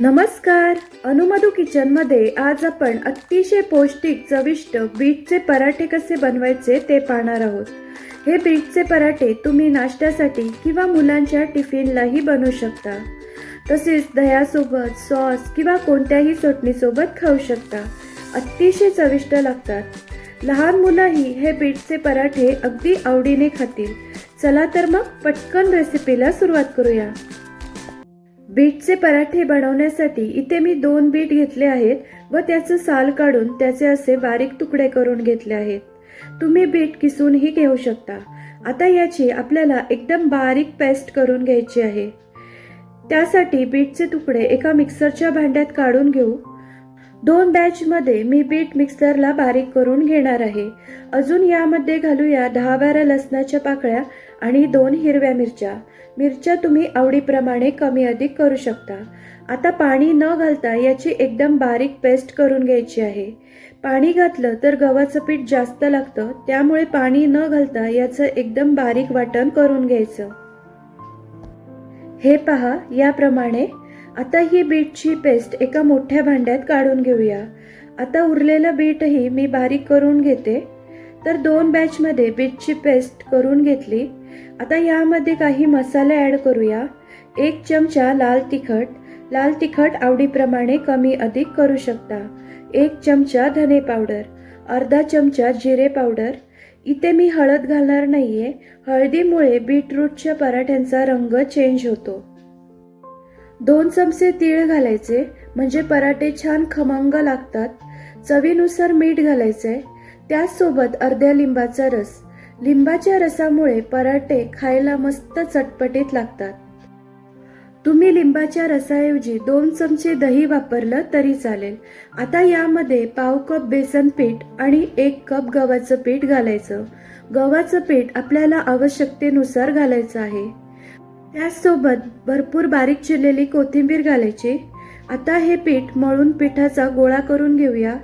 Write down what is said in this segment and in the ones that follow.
नमस्कार. अनुमधू किचनमध्ये आज आपण अतिशय पौष्टिक चविष्ट बीटचे पराठे कसे बनवायचे ते पाहणार आहोत. हे बीटचे पराठे तुम्ही नाश्त्यासाठी किंवा मुलांच्या टिफिनलाही बनवू शकता. तसेच दह्यासोबत सॉस किंवा कोणत्याही चटणीसोबत खाऊ शकता. अतिशय चविष्ट लागतात. लहान मुलंही हे बीटचे पराठे अगदी आवडीने खातील. चला तर मग पटकन रेसिपीला सुरुवात करूया. बीटचे पराठे बनवण्यासाठी इथे मी दोन बीट घेतले आहेत व त्याचं साल काढून त्याचे असे बारीक तुकडे करून घेतले आहेत. तुम्ही बीट किसूनही घेऊ शकता. आता याची आपल्याला एकदम बारीक पेस्ट करून घ्यायची आहे. त्यासाठी बीटचे तुकडे एका मिक्सरच्या भांड्यात काढून घेऊ. दोन बॅचमध्ये मी बीट मिक्सरला बारीक करून घेणार आहे. अजून यामध्ये घालूया दहा बारा लसणाच्या पाकळ्या आणि दोन हिरव्या मिरच्या. मिरच्या तुम्ही आवडीप्रमाणे कमी अधिक करू शकता. आता पाणी न घालता याची एकदम बारीक पेस्ट करून घ्यायची आहे. पाणी घातलं तर गव्हाचं पीठ जास्त लागतं त्यामुळे पाणी न घालता याचं एकदम बारीक वाटण करून घ्यायचं. हे पहा याप्रमाणे. आता ही बीटची पेस्ट एका मोठ्या भांड्यात काढून घेऊया. आता उरलेलं बीटही मी बारीक करून घेते. तर दोन बॅचमध्ये बीटची पेस्ट करून घेतली. आता यामध्ये काही मसाले ॲड करूया. एक चमचा लाल तिखट. लाल तिखट आवडीप्रमाणे कमी अधिक करू शकता. एक चमचा धने पावडर. अर्धा चमचा जिरे पावडर. इथे मी हळद घालणार नाहीये. हळदीमुळे बीटरूटच्या पराठ्यांचा रंग चेंज होतो. दोन चमचे तीळ घालायचे म्हणजे पराठे छान खमंग लागतात. चवीनुसार मीठ घालायचे त्याचसोबत अर्ध्या लिंबाचा रस. लिंबाच्या रसामुळे पराठे खायला मस्त चटपटीत लागतात. तुम्ही लिंबाच्या रसाऐवजी दोन चमचे दही वापरलं तरी चालेल. आता यामध्ये पाव कप बेसन पीठ आणि एक कप गव्हाचं पीठ घालायचं. गव्हाचं पीठ आपल्याला आवश्यकतेनुसार घालायचं आहे. त्याचसोबत भरपूर बारीक चिरलेली कोथिंबीर घालायची. आता हे पीठ मळून पिठाचा गोळा करून घेऊया.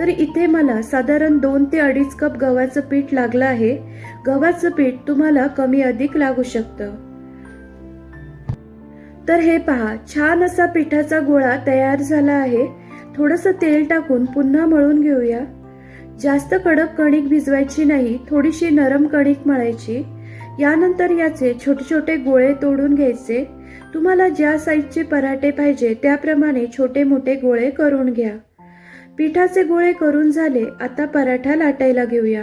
तर इथे मला साधारण दोन ते अडीच कप गव्हाचं पीठ लागलं आहे. गव्हाचं पीठ तुम्हाला कमी अधिक लागू शकतं. तर हे पहा छान असा पिठाचा गोळा तयार झाला आहे. थोडंसं तेल टाकून पुन्हा मळून घेऊया. जास्त कडक कणिक भिजवायची नाही थोडीशी नरम कणिक मळायची. यानंतर याचे छोटे छोटे गोळे तोडून घ्यायचे. तुम्हाला ज्या साईजचे पराठे पाहिजे त्याप्रमाणे छोटे मोठे गोळे करून घ्या. पिठाचे गोळे करून झाले आता पराठा लाटायला घेऊया.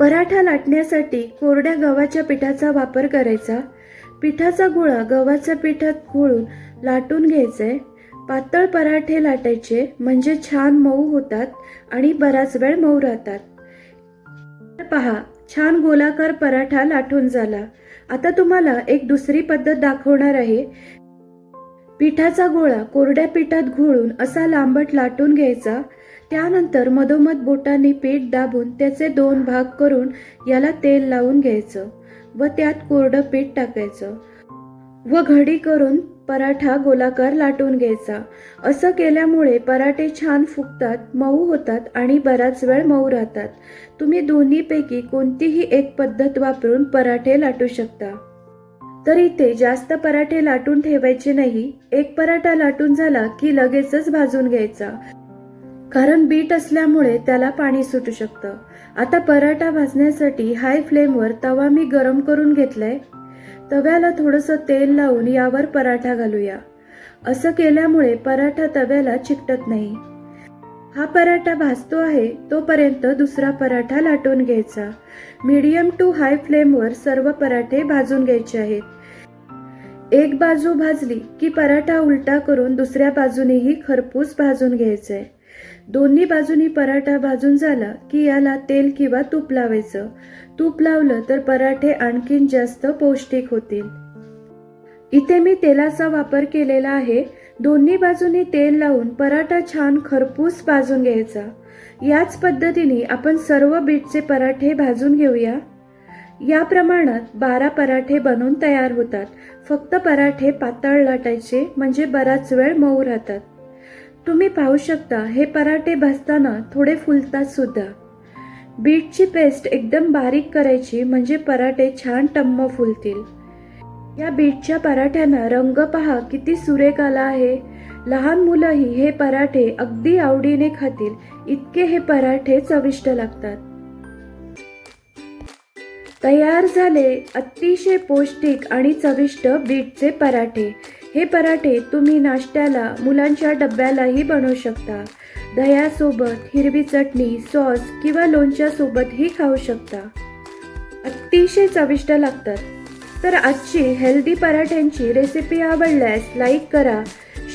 पराठा लाटण्यासाठी कोरड्या गव्हाच्या पिठाचा वापर करायचा. पिठाचा गोळा गव्हाच्या पिठात घोळून लाटून घ्यायचे. पातळ पराठे लाटायचे म्हणजे छान मऊ होतात आणि बराच वेळ मऊ राहतात. पहा छान गोलाकार पराठा लाटून झाला. आता तुम्हाला एक दुसरी पद्धत दाखवणार आहे. पिठाचा गोळा कोरड्या पिठात घोळून असा लांबट लाटून घ्यायचा. त्यानंतर मधोमध बोटांनी पीठ दाबून त्याचे दोन भाग करून याला तेल लावून घ्यायचं व त्यात कोरडं पीठ टाकायचं व घडी करून पराठा गोलाकार लाटून घ्यायचा. असं केल्यामुळे पराठे छान फुगतात मऊ होतात आणि बराच वेळ मऊ राहतात. तुम्ही दोन्हीपैकी कोणतीही एक पद्धत वापरून पराठे लाटू शकता. तर इथे जास्त पराठे लाटून ठेवायचे नाही. एक पराठा लाटून झाला की लगेचच भाजून घ्यायचा. कारण बीट असल्यामुळे त्याला पाणी सुटू शकतं. आता पराठा भाजण्यासाठी हाय फ्लेमवर तवा मी गरम करून घेतलाय. तव्याला थोडंसं तेल लावून यावर पराठा घालूया. असं केल्यामुळे पराठा तव्याला चिकटत नाही. हा पराठा भाजतो आहे तोपर्यंत दुसरा पराठा लाटून घ्यायचा. मीडियम टू हाय फ्लेमवर सर्व पराठे भाजून घ्यायचे आहेत. एक बाजू भाजली की पराठा उलटा करून दुसऱ्या बाजूनेही खरपूस भाजून घ्यायचंय दोन्ही बाजूनी पराठा भाजून झाला की याला तेल किंवा तूप लावायचं. तूप लावलं तर पराठे आणखीन जास्त पौष्टिक होतील. इथे मी तेलाचा वापर केलेला आहे. दोन्ही बाजूनी तेल लावून पराठा छान खरपूस भाजून घ्यायचा. याच पद्धतीने आपण सर्व बीटचे पराठे भाजून घेऊया. या प्रमाणात बारा पराठे बनवून तयार होतात. फक्त पराठे पातळ लाटायचे म्हणजे बराच वेळ मऊ राहतात. तुम्ही पाहू शकता हे पराठे भाजताना थोडे फुलतात सुद्धा. बीटची पेस्ट एकदम बारीक करायची म्हणजे पराठे छान टम्म फुलतील. या बीटच्या पराठ्यांना रंग पहा किती सुरेख आला आहे. लहान मुलंही हे पराठे अगदी आवडीने खातील इतके हे पराठे चविष्ट लागतात. तयार झाले अतिशय पौष्टिक आणि चविष्ट बीटचे पराठे. हे पराठे तुम्ही नाश्त्याला मुलांच्या डब्यालाही बनवू शकता. दह्यासोबत हिरवी चटणी सॉस किंवा लोणच्यासोबतही खाऊ शकता. अतिशय चविष्ट लागतात. तर आजची हेल्दी पराठ्यांची रेसिपी आवडल्यास लाईक करा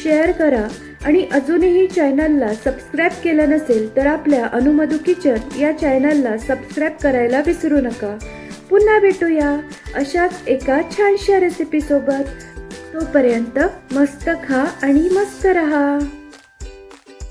शेअर करा आणि अजूनही चॅनलला सबस्क्राईब केलं नसेल तर आपल्या अनुमधू किचन या चॅनलला सबस्क्राईब करायला विसरू नका. पुन्हा भेटूया अशाच एका छानशा रेसिपीसोबत तोपर्यंत मस्त खा आणि मस्त रहा.